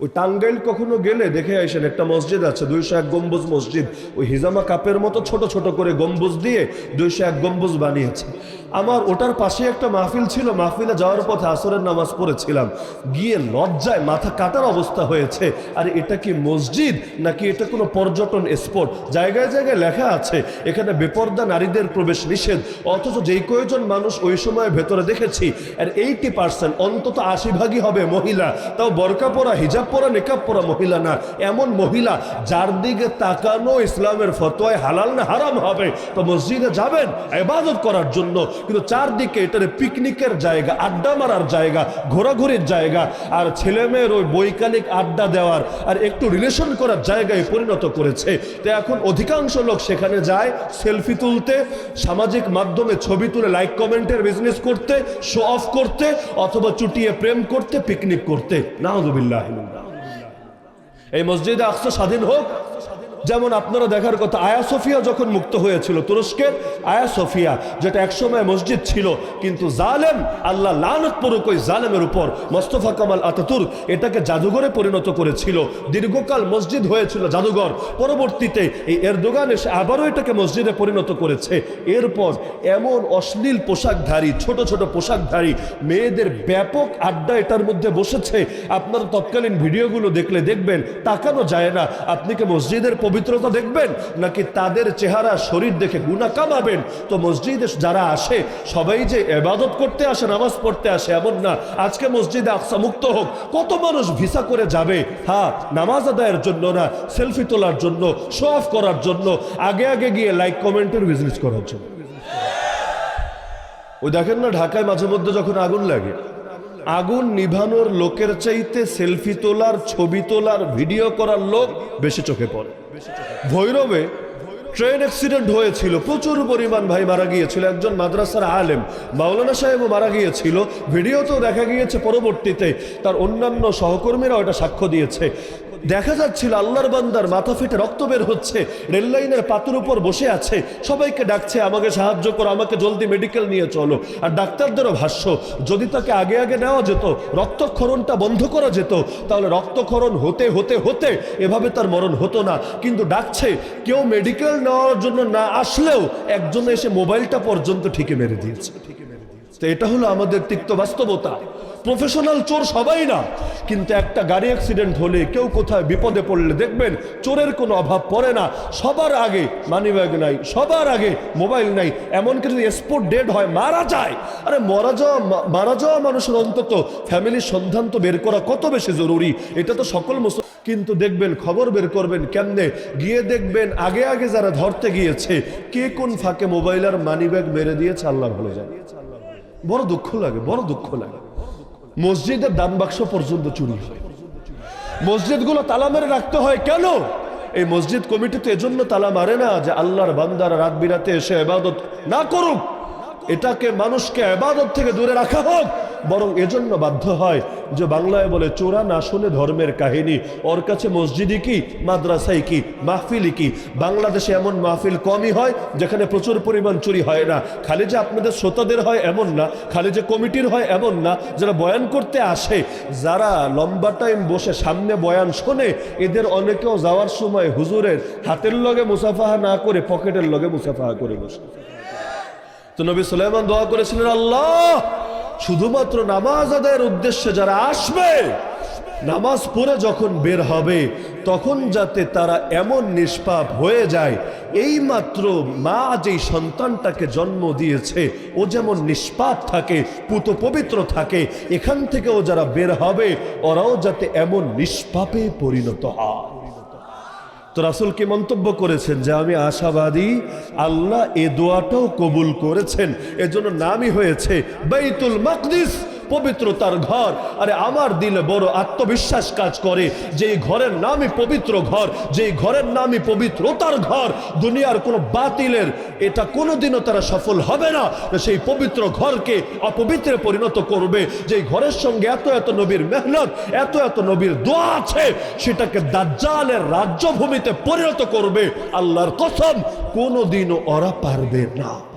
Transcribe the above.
ওই টাঙ্গাইল কখনো গেলে দেখে আসেন, একটা মসজিদ আছে, দুইশো এক গম্বুজ মসজিদ। ওই হিজামা কাপের মতো ছোট ছোট করে গম্বুজ দিয়ে দুইশো এক গম্বুজ বানিয়েছে। আমার ওটার পাশে একটা মাহফিল ছিল, মাহফিলে যাওয়ার পথে আসরের নামাজ পড়েছিলাম। গিয়ে লজ্জায় মাথা কাটার অবস্থা হয়েছে। আর এটা কি মসজিদ নাকি এটা কোনো পর্যটন স্পট? জায়গায় জায়গায় লেখা আছে, এখানে বেপর্দা নারীদের প্রবেশ নিষেধ। অথচ যেই কয়েকজন মানুষ ওই সময় ভেতরে দেখেছি, আর এইটি পার্সেন্ট অন্তত আশি ভাগই হবে মহিলা। তাও বরকা পরা, হিজাব পরা, নিকাব পরা মহিলা না, এমন মহিলা যার দিকে তাকানো ইসলামের ফতোয়ায় হালাল না হারাম হবে। তো মসজিদে যাবেন, এবাদত করার জন্য। কিন্তু চারদিকে এটার পিকনিকের জায়গা, আড্ডা মারার জায়গা, ঘোরাঘুরির জায়গা, আর ছেলে মেয়ের ওই বৈকালিক আড্ডা দেওয়ার আর একটু রিলেশন করার জায়গায় পরিণত করেছে। তো এখন অধিকাংশ লোক সেখানে যায় সেলফি তুলতে, সামাজিক মাধ্যমে ছবি তুলে লাইক কমেন্টের বিজনেস করতে শো অফ করতে, অথবা চুটিয়ে প্রেম করতে পিকনিক করতে। নাহদুবিল্লাহ এই মসজিদে আকসা স্বাধীন হোক যেমন আপনারা দেখার কথা, আয়া সোফিয়া যখন মুক্ত হয়েছিল, তুরস্কের আয়া সোফিয়া, যেটা একসময় মসজিদ ছিল, কিন্তু জালেম, আল্লাহ লানত ওই জালেমের উপর, মোস্তফা কামাল আতাতুর, এটাকে জাদুঘরে পরিণত করেছিল। দীর্ঘকাল মসজিদ হয়েছিল জাদুঘর। পরবর্তীতে এই এরদোগান এসে আবারও এটাকে মসজিদে পরিণত করেছে। এরপর এমন অশ্লীল পোশাকধারী, ছোট ছোট পোশাকধারী, মেয়েদের ব্যাপক আড্ডা এটার মধ্যে বসেছে। আপনারা তৎকালীন ভিডিওগুলো দেখলে দেখবেন, তাকানো যায় না। আপনি কি মসজিদের পবিত্রতা দেখবেন, নাকি তাদের চেহারা শরীর দেখে গুণা কামাবেন? তো মসজিদে যারা আসে, সবাই যে এবাদত করতে আসে, নামাজ পড়তে আসে, এমন না। আজকে মসজিদে আকসা মুক্ত হোক। কত মানুষ ভিসা করে যাবে? হ্যাঁ নামাজ আদায়ের জন্য না, সেলফি তোলার জন্য, শো অফ করার জন্য। আগে আগে গিয়ে লাইক কমেন্টের বিজনেস করার জন্য। ওই দেখেন না, ঢাকায় মাঝে মধ্যে যখন আগুন লাগে আগুন নিভানোর লোকের চাইতে সেলফি তোলার, ছবি তোলার, ভিডিও করার লোক বেশি চোখে পড়ে। ভৈরবে ট্রেন অ্যাক্সিডেন্ট হয়েছিল, প্রচুর পরিমাণ ভাই মারা গিয়েছিল, একজন মাদ্রাসার আলেম মাওলানা সাহেবও মারা গিয়েছিল। ভিডিওতেও দেখা গিয়েছে পরবর্তীতে, তার অন্যান্য সহকর্মীরা ওটা সাক্ষ্য দিয়েছে। দেখা যাচ্ছিল আল্লাহর বান্দার মাথা ফেটে রক্ত বের হচ্ছে রেললাইনের পাতুর উপর বসে আছে, সবাইকে ডাকছে, আমাকে সাহায্য করো, আমাকে জলদি মেডিকেল নিয়ে চলো। আর ডাক্তারদেরও ভাষ্য, যদি তাকে আগে আগে নেওয়া যেত, রক্তক্ষরণটা বন্ধ করা যেত, তাহলে রক্তক্ষরণ হতে হতে হতে এভাবে তার মরণ হতো না। কিন্তু ডাকছে, কেউ মেডিকেল নেওয়ার জন্য না আসলেও একজন এসে মোবাইলটা পর্যন্ত ঠিকই মেরে দিয়েছে। তো এটা হলো আমাদের তিক্ত বাস্তবতা। প্রফেশনাল চোর সবাই না। কিন্তু একটা গাড়ি অ্যাক্সিডেন্ট হলে কেউ কোথায় বিপদে পড়লে দেখবেন চোরের কোনো অভাব পড়ে না। সবার আগে মানিব্যাগ নাই, সবার আগে মোবাইল নাই। এমনকি যদি স্পোর্ট ডেড হয়, মারা যায়। আরে মারা যাওয়া মারা যাওয়া মানুষের অন্তত ফ্যামিলির সন্ধান তো বের করা কত বেশি জরুরি? এটা তো সকল মুসল কিন্তু দেখবেন, খবর বের করবেন কেমনে? গিয়ে দেখবেন, আগে আগে যারা ধরতে গিয়েছে, কে কোন ফাঁকে মোবাইল আর মানিব্যাগ মেরে দিয়েছে, আল্লাহ ভালো জানে। বড় দুঃখ লাগে, বড় দুঃখ লাগে। মসজিদের দান বাক্স পর্যন্ত চুরি হয়। মসজিদগুলো তালা মেরে রাখতে হয় কেন? এই মসজিদ কমিটি তো এজন্য তালা মারে না যে আল্লাহর বান্দার রাত বিরাতে এসে এবাদত না করুক। এটাকে মানুষকে এবাদত থেকে দূরে রাখা হোক, বরং এজন্য বাধ্য হয় যে বাংলায় বলে, চোরা না শুনে ধর্মের কাহিনী। ওর কাছে মসজিদই কি, মাদ্রাসাই কি, মাহফিলই কি? বাংলাদেশে এমন মাহফিল কমই হয় যেখানে প্রচুর পরিমাণ চুরি হয় না। খালি যে আপনাদের শ্রোতাদের হয় এমন না খালি যে কমিটির হয় এমন না, যারা বয়ান করতে আসে। যারা লম্বা টাইম বসে সামনে বয়ান শোনে, এদের অনেকেও যাওয়ার সময় হুজুরের হাতের লগে মুসাফাহা না করে পকেটের লগে মুসাফাহা করে বসে। তো নবী সুলাইমান দোয়া করেছিলেন, আল্লাহ শুধুমাত্র নামাজ আদায়ের উদ্দেশ্যে যারা আসবে, নামাজ পড়ে যখন বের হবে, তখন যাতে তারা এমন নিষ্পাপ হয়ে যায়। এই মাত্র মা যেই সন্তানটাকে জন্ম দিয়েছে, ও যেমন নিষ্পাপ থাকে, পুত পবিত্র থাকে, এখান থেকেও যারা বের হবে, ওরাও যাতে এমন নিষ্পাপে পরিণত হয়। তো রাসুলকে মন্তব্য করেছেন যে, আমি আশাবাদী, আল্লাহ এ দোয়াটাও কবুল করেছেন। এজন্য নামই হয়েছে, বাইতুল মাকদিস। পবিত্রতার ঘর। আরে আমার দিলে বড় আত্মবিশ্বাস কাজ করে। যে ঘরের নামই পবিত্র ঘর যে ঘরের নামই পবিত্রতার ঘর, দুনিয়ার কোনো বাতিলের এটা কোনোদিনও তারা সফল হবে না। সেই পবিত্র ঘরকে অপবিত্রে পরিণত করবে। যে এই ঘরের সঙ্গে এত এত নবীর মেহনত, এত এত নবীর দোয়া আছে, সেটাকে দাজ্জালের রাজ্যভূমিতে পরিণত করবে। আল্লাহর কসম, কোনোদিনও ওরা পারবে না।